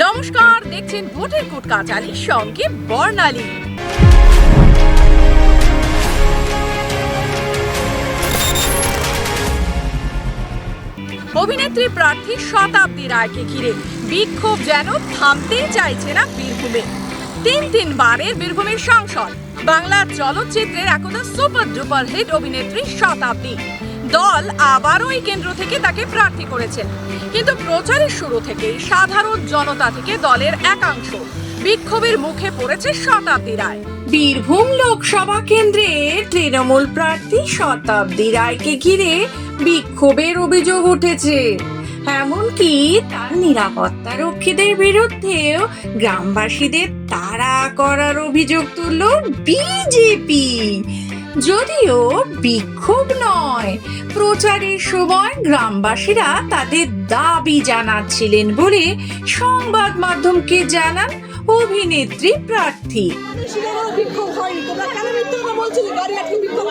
নমস্কার, দেখছেন ভোটের কোট কাচালির সঙ্গে বর্ণালী। অভিনেত্রী প্রার্থী শতাব্দী রায়কে ঘিরে বিক্ষোভ যেন থামতেই চাইছে না বীরভূমে। তিন তিনবারের বীরভূমের সাংসদ, বাংলার চলচ্চিত্রের একদা সুপার ডুপার হিট অভিনেত্রী শতাব্দী। দল আবারও এই কেন্দ্র থেকে তাকে প্রার্থী করেছেন। কিন্তু প্রচারের শুরু থেকেই সাধারণ জনতা থেকে দলের একাংশ বিক্ষোভের মুখে পড়েছে শতাব্দী রায়। বীরভূম লোকসভা কেন্দ্রে তৃণমূল প্রার্থী শতাব্দী রায়কে ঘিরে বিক্ষোভের অভিযোগ উঠেছে। এমনকি তার নিরাপত্তা রক্ষীদের বিরুদ্ধেও গ্রামবাসীদের তাড়া করার অভিযোগ তুলল বিজেপি। যদিও বিক্ষোভ নয়, প্রচারের সময় গ্রামবাসীরা তাদের দাবি জানাচ্ছিলেন বলে সংবাদ মাধ্যমকে জানান অভিনেত্রী প্রার্থী। বিক্ষোভ হয়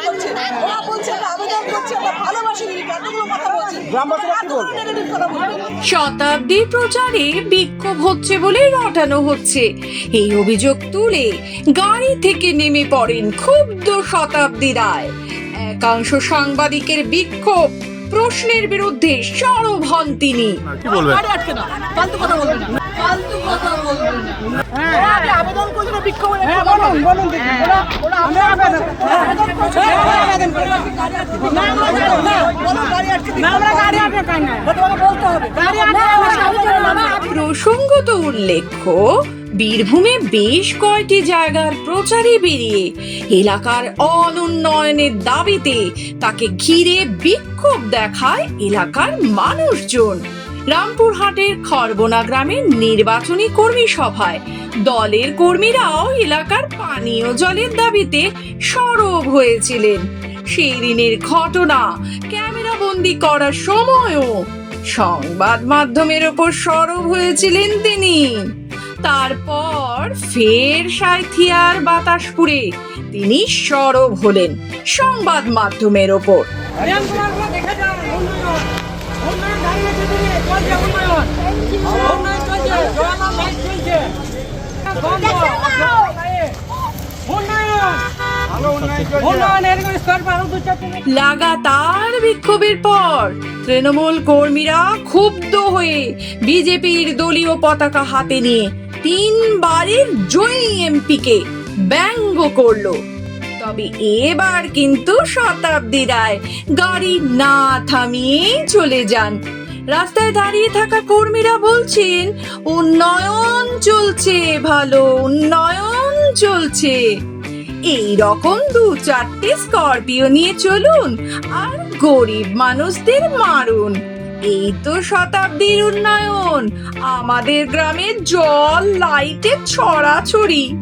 করছে ওরা বলছে আমরা আবেদন করছি আমরা ভালোবাসি দিদিকে এতগুলো কথা বলছে গ্রামবাসীরা কি এতগুলো বলবে? নেগেটিভ কথা বলবে শতাব্দীর প্রচারে বিক্ষোভ হচ্ছে বলে রটানো হচ্ছে। এই অভিযোগ তুলে গাড়ি থেকে নেমে পড়েন ক্ষুব্ধ শতাব্দী রায়। একাংশ সাংবাদিকের বিক্ষোভ প্রশ্নের বিরুদ্ধে সরব হন তিনি। আবেদন করছিল বিক্ষোভ হ্যাঁ বলুন বলুন আটকে প্রসঙ্গত উল্লেখ্য বীরভূমে বেশ কয়টি জায়গার প্রচারে বেরিয়ে এলাকার অনুন্নয়নের দাবিতে তাকে ঘিরে বিক্ষোভ দেখায় এলাকার মানুষজন। রামপুরহাটের খরবনা গ্রামের নির্বাচনী কর্মী সভায় দলের কর্মীরাও এলাকার পানীয় জলের দাবিতে সরব হয়েছিলেন। সেই দিনের ঘটনা ক্যামেরা বন্দি করার সময়ও সংবাদ মাধ্যমের ওপর সরব হয়েছিলেন তিনি। তারপর ফের সাঁথিয়ার বাতাসপুরে তিনি সরব হলেন সংবাদ মাধ্যমের ওপর। লাগাতার বিক্ষোভের পর তৃণমূল কর্মীরা ক্ষুব্ধ হয়ে বিজেপির দলীয় পতাকা হাতে নিয়ে তিনবারের জয়ী এমপিকে ব্যঙ্গ করল। তবে এবার কিন্তু শতাব্দী রায় গাড়ি না থামিয়েই চলে যান রাস্তায় দাঁড়িয়ে থাকা কর্মীরা বলছেন, উন্নয়ন চলছে, ভালো উন্নয়ন চলছে। এই রকম দু চারটে স্করপিও নিয়ে চলুন আর গরিব মানুষদের মারুন। এই তো শতাব্দীর উন্নয়ন। আমাদের গ্রামে জল, লাইটের ছড়াছড়ি।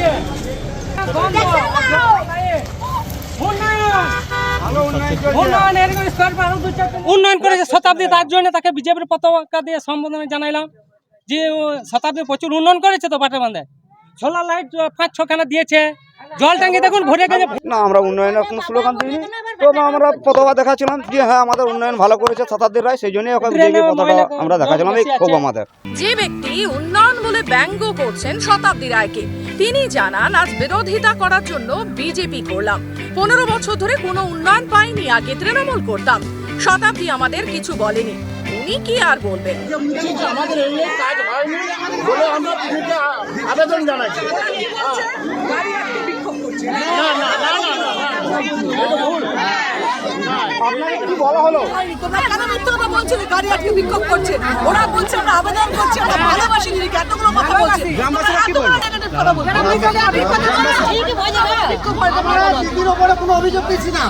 উন্নয়ন করেছে শতাব্দী, তার জন্য তাকে বিজেপির পতাকা দিয়ে সম্বোধনা জানাইলাম। যে শতাব্দী প্রচুর উন্নয়ন করেছে তো বাটে বান্ধে সোলার লাইট পাঁচ ছখানা দিয়েছে। জল ট্যাঙ্কি দেখুন ভরে গেছে। না আমরা উন্নয়নের কোনো স্লোগান দিইনি। তবে আমরা পতাকা দেখাচ্ছিলাম যে হ্যাঁ আমাদের উন্নয়ন ভালো করেছে শতাব্দীর রায় সেই জন্যই ওখানে পতাকা আমরা দেখাচ্ছিলাম এই ক্ষোভ আমাদের। যে ব্যক্তি উন্নয়ন বলে ব্যঙ্গ করছেন শতাব্দী রায়কে তিনি জানান আজ বিরোধিতা করার জন্য বিজেপি করলাম। পনেরো বছর ধরে কোনো উন্নয়ন পাইনি আগে তৃণমূল করতাম। শতাব্দী আমাদের কিছু বলেনি। উনি কি আর বলবেন? আমাদের এই এই কাজ হয়নি বলে আমরা আবেদন জানাচ্ছি। আপনাকে কি বলা হলো? তোমরা কেন মিথ্যে কথা বলছিলে? গাড়ি আটকে বিক্ষোভ করছে। ওরা বলছে আমরা আবেদন করছি আমরা ভালোবাসি দিদিকে। এতগুলো কথা বলছে। গ্রামবাসীরা কি এতগুলো বলবে? নেগেটিভ কথা বলছে? বিক্ষোভ তোমরা দিদির ওপরে কোনো অভিযোগ দিচ্ছি না।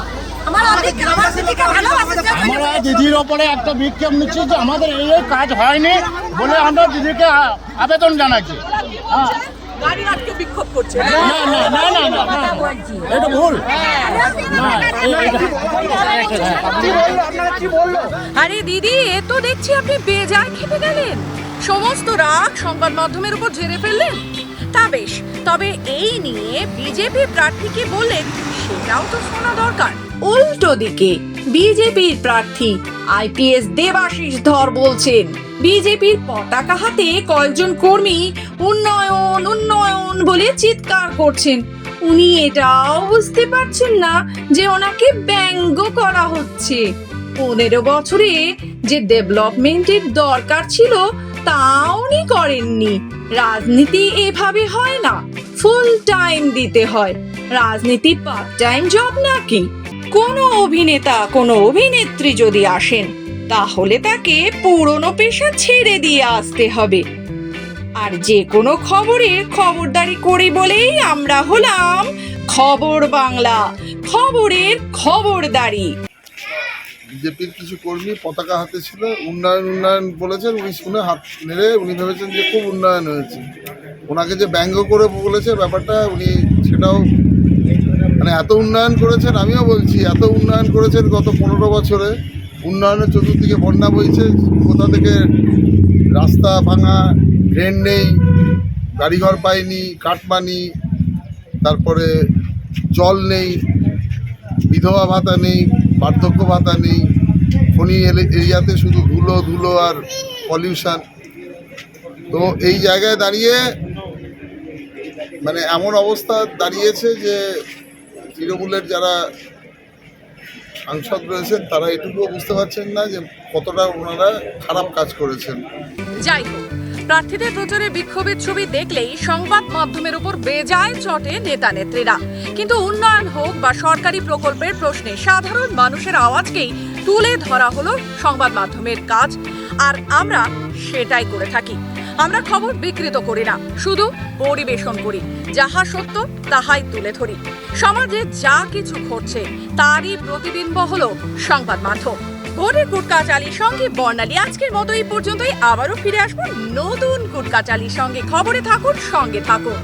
আমার দিদিকে আমার দিদিকে ভালোবাসে যে আমরা দিদির ওপরে একটা বিক্ষোভ নিচ্ছি যে আমাদের এই এই কাজ হয়নি বলে আমরা দিদিকে আবেদন জানাচ্ছি। হ্যাঁ। বিক্ষোভ করছে না না না না না না এটা ভুল আরে দিদি এ তো দেখছি আপনি বেজায় খেপে গেলেন সমস্ত রাগ সংবাদ মাধ্যমের উপর ঝেড়ে ফেললেন তা বেশ তবে এই নিয়ে বিজেপি প্রার্থী কি বললেন সেটাও তো শোনা দরকার উল্টো দিকে বিজেপির প্রার্থী আইপিএস দেবাশিস ধর বলছেন বিজেপির পতাকা হাতে কয়েকজন কর্মী উন্নয়ন বলে চিৎকার করছেন। উনি এটাও বুঝতে পারছেন না যে ওনাকে ব্যঙ্গ করা হচ্ছে। পনেরো বছরে যে ডেভেলপমেন্টের দরকার ছিল, তা উনি করেননি। রাজনীতি এভাবে হয় না ফুল টাইম দিতে হয়। রাজনীতি পার্ট টাইম জব নাকি? কোনো অভিনেতা, কোনো অভিনেত্রী যদি আসেন, তাহলে তাকে পুরনো পেশা ছেড়ে দিয়ে আসতে হবে। আর যে কোনো খবরের খবরদারি করি বলেই আমরা হলাম খবর বাংলা, খবরের খবরদারি। বিজেপির কিছু কর্মী পতাকা হাতে ছিল, উন্নয়ন উন্নয়ন বলেছেন, উনি শুনে হাত নেড়ে উনি ভেবেছেন যে খুব উন্নয়ন হয়েছে। ওনাকে যে ব্যঙ্গ করে বলেছে ব্যাপারটা, উনি সেটাও মানে এত উন্নয়ন করেছেন, আমিও বলছি, এত উন্নয়ন করেছেন গত পনেরো বছরে। উন্নয়নের চতুর্দিকে বন্যা বইছে, কোথা থেকে রাস্তা ভাঙা ড্রেন নেই, গাড়িঘর পায়নি কাটমানি তারপরে জল নেই, বিধবা ভাতা নেই, বার্ধক্য ভাতা নেই খনি এরিয়াতে শুধু ধুলো ধুলো আর পলিউশন। তো এই জায়গায় দাঁড়িয়ে মানে এমন অবস্থা দাঁড়িয়েছে যে তৃণমূলের যারা সাংসদ রয়েছেন, তারা এটুকুও বুঝতে পারছেন না যে কতটা ওনারা খারাপ কাজ করেছেন। যাই হোক প্রার্থীদের প্রচারে বিক্ষোভের ছবি দেখলেই সংবাদ মাধ্যমের উপর বেজায় চটে নেতা নেত্রীরা। কিন্তু উন্নয়ন হোক বা সরকারি প্রকল্পের প্রশ্নে সাধারণ মানুষের আওয়াজকেই তুলে ধরা হলো সংবাদ মাধ্যমের কাজ। আর আমরা সেটাই করে থাকি। আমরা খবর বিকৃত করি না, শুধু পরিবেশন করি। যাহা সত্য, তাহাই তুলে ধরি। সমাজে যা কিছু ঘটছে, তারই প্রতিবিম্ব হলো সংবাদ মাধ্যম। ভোরের কুটকাচালির সঙ্গে বর্ণালী। আজকের মতো এই পর্যন্তই। আবারও ফিরে আসব নতুন কুটকাচালির সঙ্গে। খবরে থাকুন, সঙ্গে থাকুন।